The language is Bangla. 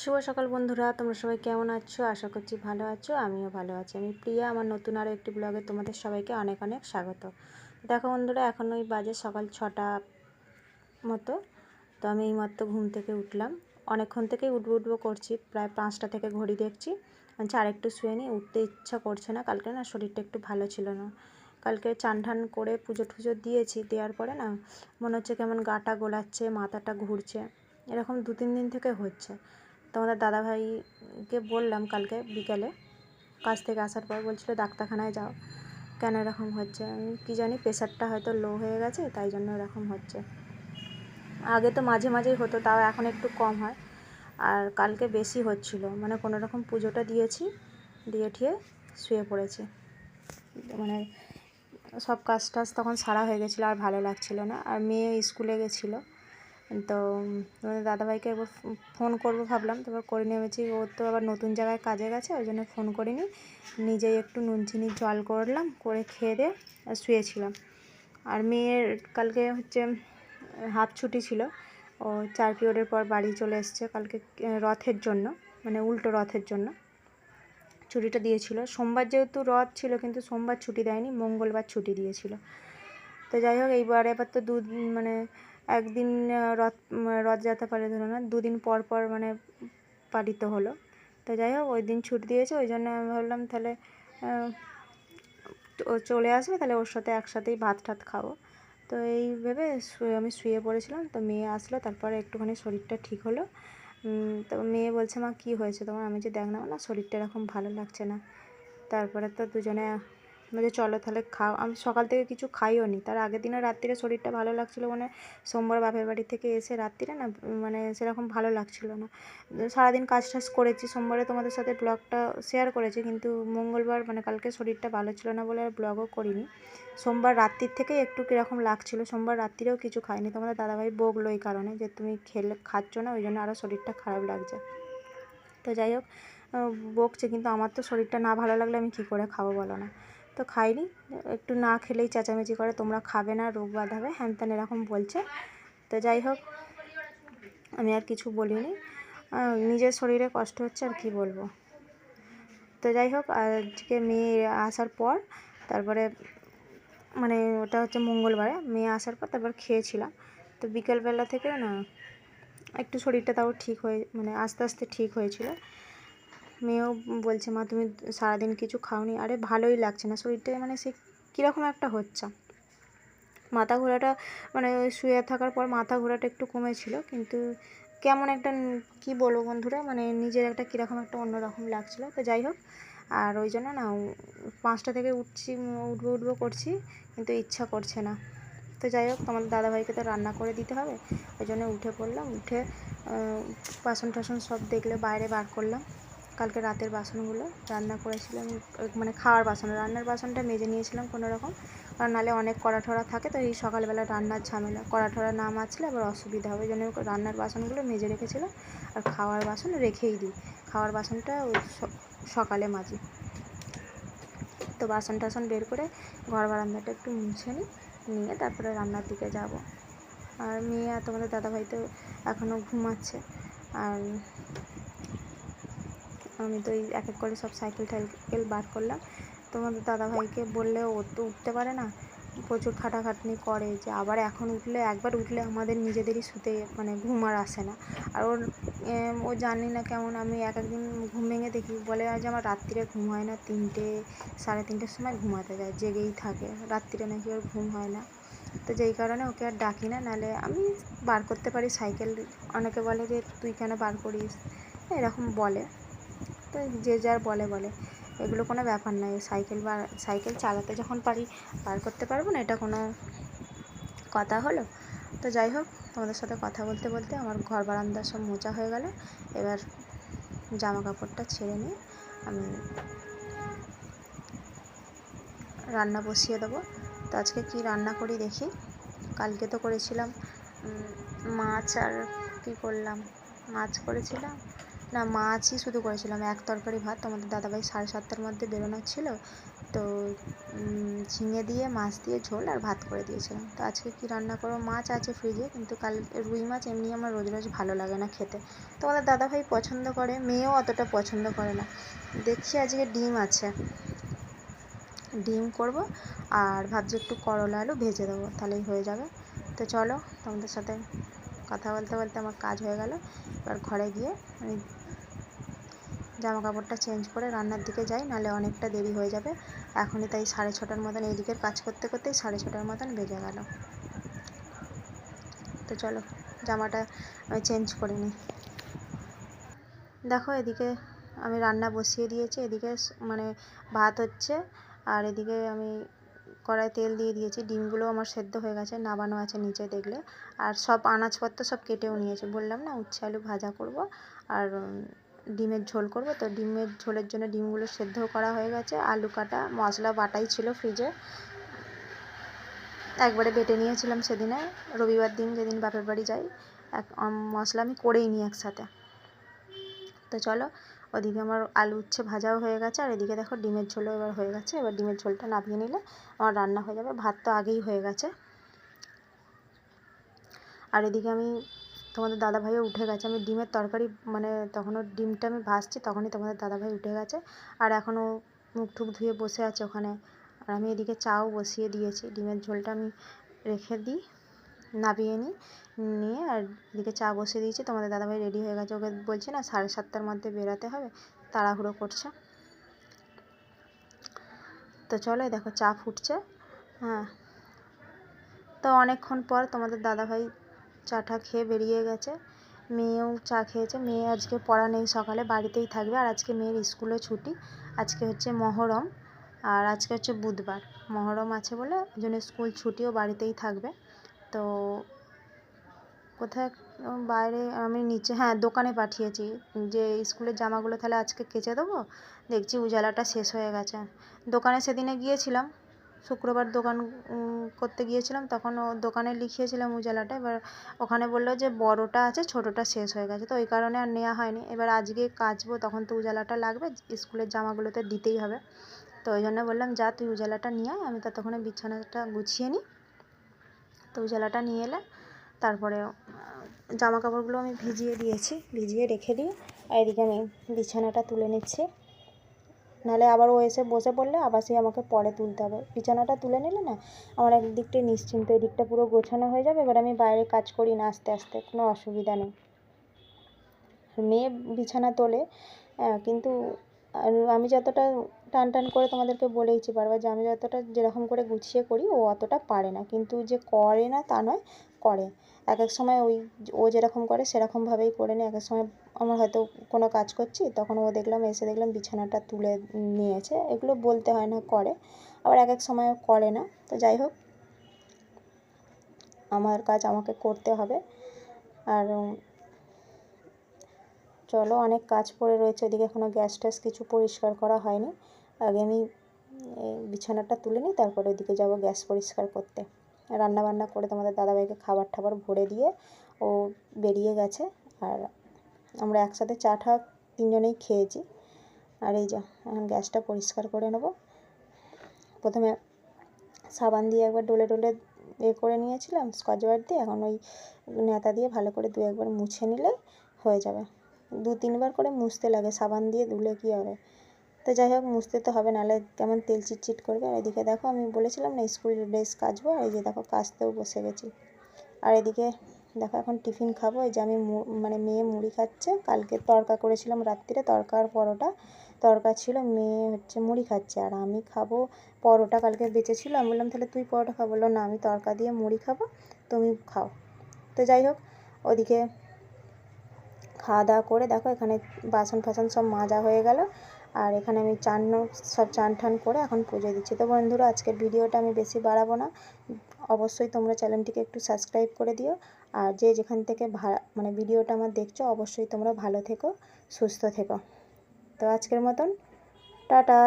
শুভ সকাল বন্ধুরা, তোমরা সবাই কেমন আছো? আশা করছি ভালো আছো, আমিও ভালো আছি। আমি প্রিয়া, আমার নতুন আরও একটি ব্লগে তোমাদের সবাইকে অনেক অনেক স্বাগত। দেখো বন্ধুরা, এখন ওই বাজে সকাল ছটা মতো, তো আমি এইমাত্র ঘুম থেকে উঠলাম। অনেকক্ষণ থেকেই উঠবো উঠবো করছি, প্রায় পাঁচটা থেকে ঘড়ি দেখছি। আচ্ছা আরেকটু শুয়ে নিই উঠতে ইচ্ছা করছে না। কালকে না শরীরটা একটু ভালো ছিল না। কালকে চান ঠান করে পুজো টুজো দিয়েছি, দেওয়ার পরে না মনে হচ্ছে কেমন গাটা গোলাচ্ছে, মাথাটা ঘুরছে। এরকম দু তিন দিন থেকে হচ্ছে। তোমাদের দাদাভাইকে বললাম কালকে বিকেলে, কাজ থেকে আসার পর বলছিল, ডাক্তারখানায় যাও। কেন এরকম হচ্ছে? কী জানি, প্রেশারটা হয়তো লো হয়ে গেছে, তাই জন্য এরকম হচ্ছে। আগে তো মাঝে মাঝেই হতো, তাও এখন একটু কম হয়। আর কালকে বেশি হচ্ছিল মানে কোনো রকম পুজোটা দিয়েছি, দিয়ে ঠিয়ে শুয়ে পড়েছি। মানে সব কাজ টাজ তখন সারা হয়ে গেছিল, আর ভালো লাগছিল না। আর মেয়ে স্কুলে গেছিল তো তোমাদের দাদাভাইকে একবার ফোন করব ভাবলাম। তারপর করে নেমেছি। ও তো আবার নতুন জায়গায় কাজে গেছে, ওই জন্য ফোন করিনি। নিজেই একটু নুন চিনি জল করলাম করে খেয়ে দিয়ে শুয়েছিলাম। আর মেয়ের কালকে হচ্ছে হাফ ছুটি ছিল। ও চার পিরিয়ডের পর বাড়ি চলে এসছে কালকে রথের জন্য মানে উল্টো রথের জন্য। ছুটিটা দিয়েছিল। সোমবার যেহেতু রথ ছিল, কিন্তু সোমবার ছুটি দেয়নি, মঙ্গলবার ছুটি দিয়েছিল। তো যাই হোক, এইবার এবার তো দু মানে একদিন রথ রথযাত্রা পালিত হলো না, দুদিন পর পর মানে পালিত হলো। তো যাই হোক, ওই দিন ছুটি দিয়েছে, ওই জন্য আমি ভাবলাম তাহলে চলে আসবে, তাহলে ওর সাথে একসাথেই ভাত টাত খাব। তো এই ভেবে আমি শুয়ে পড়েছিলাম, তো মেয়ে আসলো, তারপরে একটুখানি শরীরটা ঠিক হলো। তো মেয়ে বলছে, মা, কী হয়েছে তোমার? আমি যে দেখ না, শরীরটা এরকম ভালো লাগছে না। তারপরে তো দুজনে বলছে চলো তাহলে খাও। আমি সকাল থেকে কিছু খাইও নি। তার আগের দিনে রাত্রিরে শরীরটা ভালো লাগছিল মানে সোমবার বাপের বাড়ি থেকে এসে রাত্রিরে না মানে সেরকম ভালো লাগছিল না। সারাদিন কাজ টাজ করেছি। সোমবারে তোমাদের সাথে ব্লগটা শেয়ার করেছি কিন্তু মঙ্গলবার মানে কালকে শরীরটা ভালো ছিল না বলে আর ব্লগও করিনি। সোমবার রাত্রির থেকেই একটু কীরকম লাগছিল। সোমবার রাত্রিরেও কিছু খাইনি। তোমাদের দাদাভাই বকলো এই কারণে যে, তুমি খেলে, খাচ্ছ না? ওই জন্য আরও শরীরটা খারাপ লাগছে। তো যাই হোক বকছে কিন্তু আমার তো শরীরটা না ভালো লাগলে আমি কী করে খাব বলো না? তো খাইনি। একটু না খেলেই চেঁচামেচি করে, তোমরা খাবে না, রোগ বাঁধাবে হ্যান ত্যান এরকম বলছে। তো যাই হোক, আমি আর কিছু বলিনি। নিজের শরীরে কষ্ট হচ্ছে আর কি বলব। তো যাই হোক, আজকে মেয়ে আসার পর, তারপরে মানে ওটা হচ্ছে মঙ্গলবারে, মেয়ে আসার পর তারপর খেয়েছিলাম। তো বিকেলবেলা থেকে না, একটু শরীরটা তাও ঠিক হয়ে মানে আস্তে আস্তে ঠিক হয়েছিল। মেয়েও বলছে, মা, তুমি সারাদিন কিছু খাওনি। আরে, ভালোই লাগছে না। শরীরটা মানে সে কীরকম একটা হচ্ছে? মাথা ঘোরাটা মানে শুয়ে থাকার পর মাথা ঘোরাটা একটু কমেছিল, কিন্তু কেমন একটা কি বলব বন্ধুরা মানে নিজের একটা কীরকম একটা অন্যরকম লাগছিল। তো যাই হোক, আর ওই জন্য না পাঁচটা থেকে উঠছি উঠবো উঠবো করছি, কিন্তু ইচ্ছা করছে না। তো যাই হোক, তোমাদের দাদাভাইকে তো রান্না করে দিতে হবে। ওই জন্য উঠে পড়লাম, উঠে বাসন টাসন সব দেখলে, বাইরে বার করলাম। কালকে রাতের বাসনগুলো রান্না করেছিলাম মানে খাওয়ার বাসন, রান্নার বাসনটা মেজে নিয়েছিলাম কোনো রকম, কারণ নাহলে অনেক কড়া ঠড়া থাকে, তো এই সকালবেলা রান্নার ঝামেলা, কড়া ঠড়া না মাজলে আবার অসুবিধা হবে জন্য রান্নার বাসনগুলো মেজে রেখেছিলাম, আর খাওয়ার বাসন রেখেই দিই, খাওয়ার বাসনটা ওই সকালে মাজি, তো বাসন টাসন বের করে ঘর বারান্দাটা একটু মুছে নিই, নিয়ে তারপরে রান্নার দিকে যাব, আর মেয়ে আর তোমাদের দাদাভাই তো এখনও ঘুমাচ্ছে, আর আমি তো এই এক এক করে সব সাইকেল টাইকেল বার করলাম। তোমাদের দাদাভাইকে বললে ও তো উঠতে পারে না। প্রচুর খাটাখাটনি করে যে আবার এখন উঠলে, একবার উঠলে আমাদের নিজেদেরই শুতে মানে ঘুম আর আসে না। আর ওর ও জানি না কেমন আমি এক একদিন ঘুম ভেঙে দেখি, বলে আজ আমার রাত্রিরে ঘুম হয় না, তিনটে, সাড়ে তিনটের সময় ঘুমাতে যায়, জেগেই থাকে। রাত্রিরে নাকি ওর ঘুম হয় না। তো যেই কারণে ওকে আর ডাকি না, নাহলে আমি বার করতে পারি সাইকেল। অনেকে বলে যে, তুই কেন বার করিস? এরকম বলে। তো যে যার বলে বলে। এগুলো কোনো ব্যাপার নয়। সাইকেল বা সাইকেল চালাতে যখন পারি পার করতে পারব না, এটা কোনো কথা হলো। তো যাই হোক, তোমাদের সাথে কথা বলতে বলতে আমার ঘর বারান্দা সব মোচা হয়ে গেল। এবার জামা কাপড়টা ছেড়ে নিয়ে আমি রান্না বসিয়ে দেবো। তো আজকে কি রান্না করি দেখি। কালকে তো করেছিলাম মাছ আর কী করলাম? মাছ করেছিলাম না মাছই শুধু করেছিলাম এক তরকারি ভাত। তোমাদের দাদাভাই সাড়ে সাতটার মধ্যে বেরোনোর ছিল। তো ঝিঙে দিয়ে, মাছ দিয়ে, ঝোল আর ভাত করে দিয়েছিলাম। তো আজকে কি রান্না করব? মাছ আছে ফ্রিজে কিন্তু কাল রুই মাছ এমনি আমার রোজ রোজ ভালো লাগে না খেতে। তো আমাদের দাদাভাই পছন্দ করে? মেয়েও অতটা পছন্দ করে না। দেখছি আজকে ডিম আছে। ডিম করব আর ভাবছি একটু করলা আলু ভেজে দেবো, তাহলেই হয়ে যাবে। তো চলো, তোমাদের সাথে কথা বলতে বলতে আমার কাজ হয়ে গেল। এবার ঘরে গিয়ে আমি জামা কাপড়টা চেঞ্জ করে রান্নার দিকে যাই, নাহলে অনেকটা দেরি হয়ে যাবে। এখনই তাই সাড়ে ছটার মতন এইদিকের কাজ করতে করতেই সাড়ে ছটার মতন বেজে গেল। তো চলো, জামাটা চেঞ্জ করে নিই। দেখো এদিকে আমি রান্না বসিয়ে দিয়েছি, এদিকে মানে ভাত হচ্ছে, আর এদিকে আমি কড়াই তেল দিয়ে দিয়েছি। ডিমগুলো আমার সেদ্ধ হয়ে গেছে, নাবানো আছে নিচে দেখলে। আর সব আনাজপত্র সব কেটেও নিয়েছি। বললাম না, উচ্ছে আলু ভাজা করব, আর ডিমের ঝোল করব। তো ডিমের ঝোলের জন্য ডিমগুলো সেদ্ধ করা হয়ে গেছে। আলু কাটা, মশলা বাটাই ছিল ফ্রিজে একবারে বেটে নিয়েছিলাম সেদিনে। রবিবার দিন যেদিন বাপের বাড়ি যাই, এক মশলা আমি করেই নিই একসাথে। তো চলো, ওদিকে আমার আলু উচ্ছে ভাজাও হয়ে গেছে, আর এদিকে দেখো ডিমের ঝোলও এবার হয়ে গেছে। এবার ডিমের ঝোলটা নামিয়ে নিলে আমার রান্না হয়ে যাবে। ভাত তো আগেই হয়ে গেছে। আর এদিকে আমি তোমাদের দাদাভাইও উঠে গেছে। আমি ডিমের তরকারি মানে তখনও ডিমটা আমি ভাজছি, তখনই তোমাদের দাদাভাই উঠে গেছে। আর এখনও মুখ টুক ধুয়ে বসে আছে ওখানে। আর আমি এদিকে চাও বসিয়ে দিয়েছি। ডিমের ঝোলটা আমি রেখে দিই, নাবিয়ে নিই, নিয়ে আর এদিকে চা বসিয়ে দিয়েছি। তোমাদের দাদাভাই রেডি হয়ে গেছে। ওকে বলছি না, সাড়ে সাতটার মধ্যে বেরোতে হবে। তাড়াহুড়ো করছে। তো চলো দেখো, চা ফুটছে। হ্যাঁ। তো অনেকক্ষণ পর তোমাদের দাদাভাই চাটা খেয়ে বেরিয়ে গেছে। মেয়েও চা খেয়েছে। মেয়ে আজকে পড়া নেই সকালে, বাড়িতেই থাকবে। আর আজকে মেয়ের স্কুলে ছুটি। আজকে হচ্ছে মহরম। আর আজকে হচ্ছে বুধবার। মহরম আছে বলে ওই জন্য স্কুল ছুটিও বাড়িতেই থাকবে। তো কোথায় বাইরে আমি নিচে হ্যাঁ দোকানে পাঠিয়েছি। যে স্কুলের জামাগুলো তাহলে আজকে কেচে দেবো? দেখছি উজালাটা শেষ হয়ে গেছে। দোকানে সেদিনে গিয়েছিলাম। শুক্রবার দোকান করতে গিয়েছিলাম তখন ও দোকানে লিখিয়েছিলাম উজালাটা এবার ওখানে বলল যে, বড়টা আছে, ছোটোটা শেষ হয়ে গেছে। তো ওই কারণে আর নেওয়া হয়নি। এবার আজকে কাচবো, তখন তো উজালাটা লাগবে, স্কুলের জামাগুলোতে দিতেই হবে। তো ওই জন্য বললাম, যা, তুই উজালাটা নিয়ে আয়, আমি ততক্ষণে বিছানাটা গুছিয়ে নিই। তো উজালাটা নিয়ে এলে তারপরে জামা কাপড়গুলো আমি ভিজিয়ে দিয়েছি, ভিজিয়ে রেখে দিয়ে আর এদিকে আমি বিছানাটা তুলে নিচ্ছি। নাহলে আবার ও এসে বসে পড়লে আবার সেই আমাকে পরে তুলতে হবে। বিছানাটা তুলে নিলে না আমার একদিকটাই নিশ্চিন্ত এই দিকটা পুরো গোছানো হয়ে যাবে। এবার আমি বাইরে কাজ করি না আস্তে আস্তে, কোনো অসুবিধা নেই। মেয়ে বিছানা তোলে কিন্তু আমি যতটা টান টান করে তোমাদেরকে বলেইছি বারবার যে আমি যতটা যেরকম করে গুছিয়ে করি, ও অতটা পারে না। কিন্তু যে করে না তা নয়, করে। এক এক সময় ওই ও যেরকম করে সেরকমভাবেই করে নেয়, এক এক সময় আমার হয়তো কোনো কাজ করছি, তখন ও দেখলাম, এসে দেখলাম বিছানাটা তুলে নিয়েছে। এগুলো বলতে হয় না, করে। আবার এক এক সময় করে না। তো যাই হোক, আমার কাজ আমাকে করতে হবে। আর চলো, অনেক কাজ পড়ে রয়েছে, ওদিকে এখনও গ্যাস ট্যাস কিছু পরিষ্কার করা হয়নি। আগে আমি বিছানাটা তুলে নিই, তারপরে ওদিকে যাব গ্যাস পরিষ্কার করতে। রান্না বান্না করে তোমাদের দাদাভাইকে খাবার টাবার ভরে দিয়ে ও বেরিয়ে গেছে। আর আমরা একসাথে চা ঠা তিনজনেই খেয়েছি। আর এই যা, এখন গ্যাসটা পরিষ্কার করে নেব। প্রথমে সাবান দিয়ে একবার ডলে ডলে এ করে নিয়েছিলাম, স্কচ ব্রাইট দিয়ে। এখন ওই নেতা দিয়ে ভালো করে দু একবার মুছে নিলে হয়ে যাবে। দু তিনবার করে মুছতে লাগে, সাবান দিয়ে ধুলে কী হবে? তো যাই হোক, মুছতে তো হবে, নাহলে কেমন তেল চিটচিট করবে। আর এদিকে দেখো, আমি বলেছিলাম না স্কুল ড্রেস কাচবো, আর এই যে দেখো, কাচতেও বসে গেছি। আর এদিকে দেখো, এখন টিফিন খাব। এই যে আমি মানে মেয়ে মুড়ি খাচ্ছে। কালকে তড়কা করেছিলাম রাত্রিরে তড়কা আর পরোটা। তরকা ছিল, মেয়ে হচ্ছে মুড়ি খাচ্ছে। আর আমি খাব পরোটা কালকে বেঁচেছিলো আমি বললাম, তাহলে তুই পরোটা খাব। বলল, না, আমি তরকা দিয়ে মুড়ি খাব, তুমি খাও। তো যাই হোক, ওদিকে খাওয়া দাওয়া করে দেখো, এখানে বাসন ফাসন সব মাজা হয়ে গেল। আর এখানে আমি চান সব চান ঠান করে এখন পুজো দিচ্ছি। তো বন্ধুরা, আজকের ভিডিওটা আমি বেশি বাড়াবো না। অবশ্যই তোমরা চ্যানেলটিকে একটু সাবস্ক্রাইব করে দিও। আর যে যেখান থেকে মানে ভিডিওটা আমার দেখছ, অবশ্যই তোমরা ভালো থেকো, সুস্থ থেকো। তো আজকের মতন, টাটা।